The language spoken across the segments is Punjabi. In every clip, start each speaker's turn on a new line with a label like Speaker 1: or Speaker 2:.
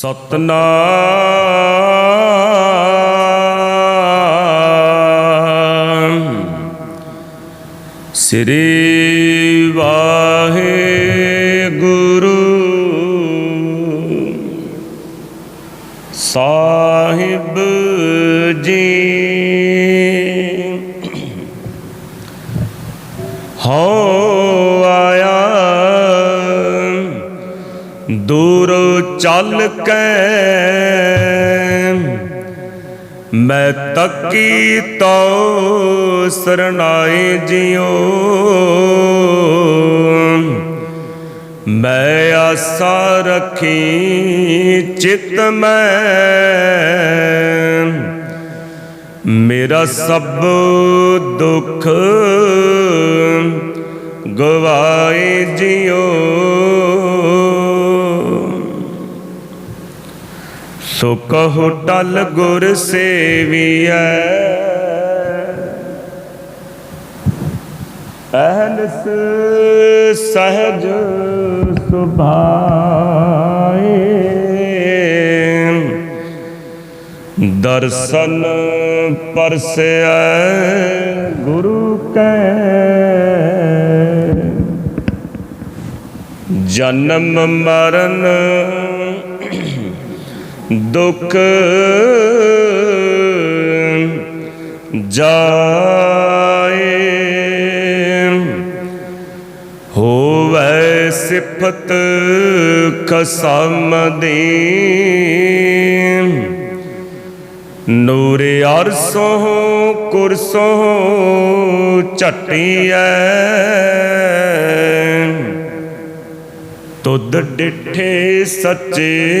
Speaker 1: ਸਤਨਾਮ। ਸ੍ਰੀ ਵਾਹਿਗੁਰੂ। ਸਾਹਿਬ ਜੀ। ਹੋ ਆਇਆ। ਦੂਰ ਚੱਲ ਕੈ ਮੈਂ ਤੱਕੀ ਤੋ ਸਰਨਾਏ ਜਿਉ। ਮੈਂ ਆਸਾ ਰੱਖੀ ਚਿਤ ਮੈਂ। ਮੇਰਾ ਸਭ ਦੁੱਖ ਗਵਾਏ ਜਿਉ। ਸੋ ਕਹੋ ਟਲ ਗੁਰ ਸੇਵੀਐ। ਅਹਨਸ ਸਹਜ ਸੁਭਾਏ। ਦਰਸ਼ਨ ਪਰਸੈ ਗੁਰੂ ਕੈ। ਜਨਮ ਮਰਨ ਦੁੱਖ ਜਾਏ। ਹੋਵੇ ਸਿਫਤ ਖਸਮ ਦੀ। ਨੂਰ ਅਰਸੋਂ ਕੁਰਸੋਂ ਝਟੀਐ। ਤੁਧ ਡਿਠੇ ਸੱਚੇ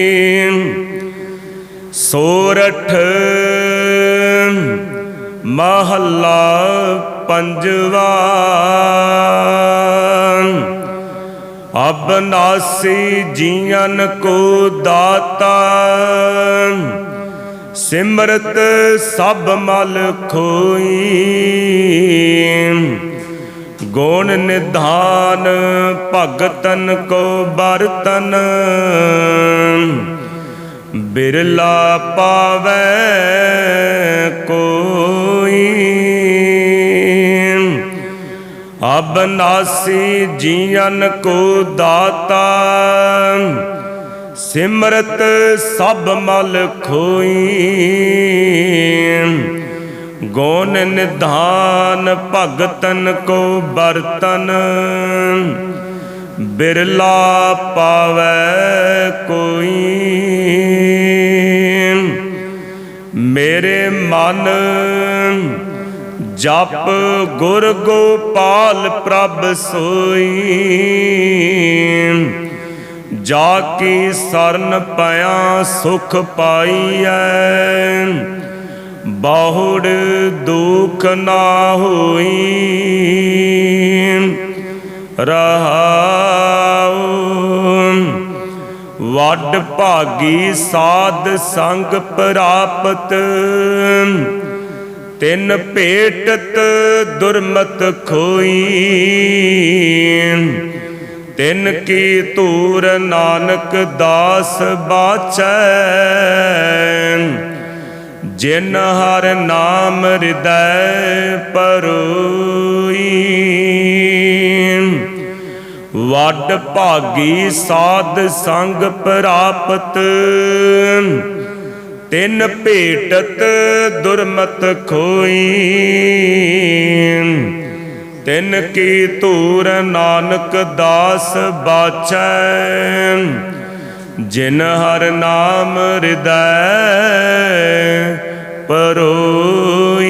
Speaker 1: ਸੋਰਠ ਮਹੱਲਾ ਪੰਜਵਾ। ਅਬਨਾਸੀ ਜੀਵਨ ਕੋ ਦਾਤਾ। ਸਿਮਰਤ ਸਭ ਮਲ ਖੋਈ। ਗੁਣ ਨਿਧਾਨ ਭਗਤਨ ਕੋ ਬਰਤਨ ਬਿਰਲਾ ਪਾਵੈ ਕੋਈ। ਅਬਨਾਸੀ ਜੀਵਨ ਕੋ ਦਾਤਾ, ਸਿਮਰਤ ਸਭ ਮਲ ਖੋਈ। ਗੁਣ ਨਿਧਾਨ ਭਗਤਨ ਕੋ ਬਰਤਨ, ਬਿਰਲਾ ਪਾਵੈ ਕੋਈ। ਮਨ। ਜਪ ਗੁਰ ਗੋਪਾਲ ਪ੍ਰਭ ਸੋਈ। ਜਾ ਕੀ ਸਰਨ ਪਿਆ ਸੁਖ ਪਾਈਐ। ਬਾਹੁੜ ਦੁਖ ਨਾ ਹੋਈ। ਰਹਾਉ ਵੱਡ ਭਾਗੀ ਸਾਧ ਸੰਗ ਪ੍ਰਾਪਤ। ਤਿੰਨ ਭੇਟਤ ਦੁਰਮਤ ਖੋਈ। ਤਿੰਨ ਕੀ ਤੂਰ ਨਾਨਕ ਦਾਸ ਬਾਚੈ ਜਿਨ ਹਰ ਨਾਮ ਹਿਰਦੈ ਪਰੋਈ। ਵੱਡ ਭਾਗੀ ਸਾਧ ਸੰਗ ਪ੍ਰਾਪਤ। ਤਿੰਨ ਭੇਟਤ ਦੁਰਮਤ ਖੋਈ। ਤਿੰਨ ਕੀ ਧੂਰ ਨਾਨਕ ਦਾਸ ਬਾਚੈ ਜਿਨ ਹਰ ਨਾਮ ਹਿਰਦੈ ਪਰੋਈ।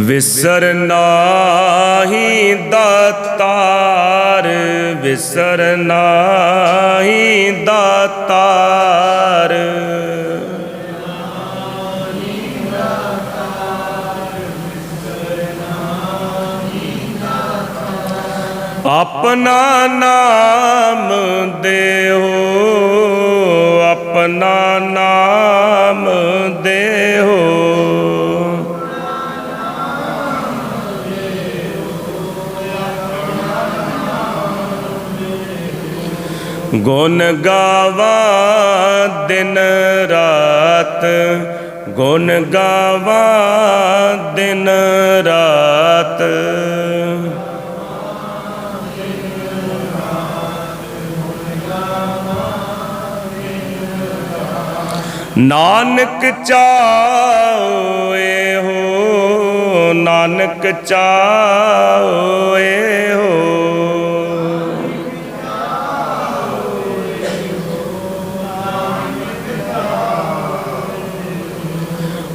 Speaker 1: ਵਿਸਰ ਨਾਹੀ ਦਾਤਾਰ ਵਿਸਰ ਨਾਹੀ ਦਾਤਾਰ। ਆਪਣਾ ਨਾਮ ਦੇਹੋ ਆਪਣਾ ਨਾਮ ਦੇ ਗੁਣ ਗਾਵਾ ਦਿਨ ਰਾਤ ਗੁਣ ਗਾਵਾ ਦਿਨ ਰਾਤ। ਨਾਨਕ ਚਾਓਏ ਹੋ ਨਾਨਕ ਚਾਓਏ ਹੋ।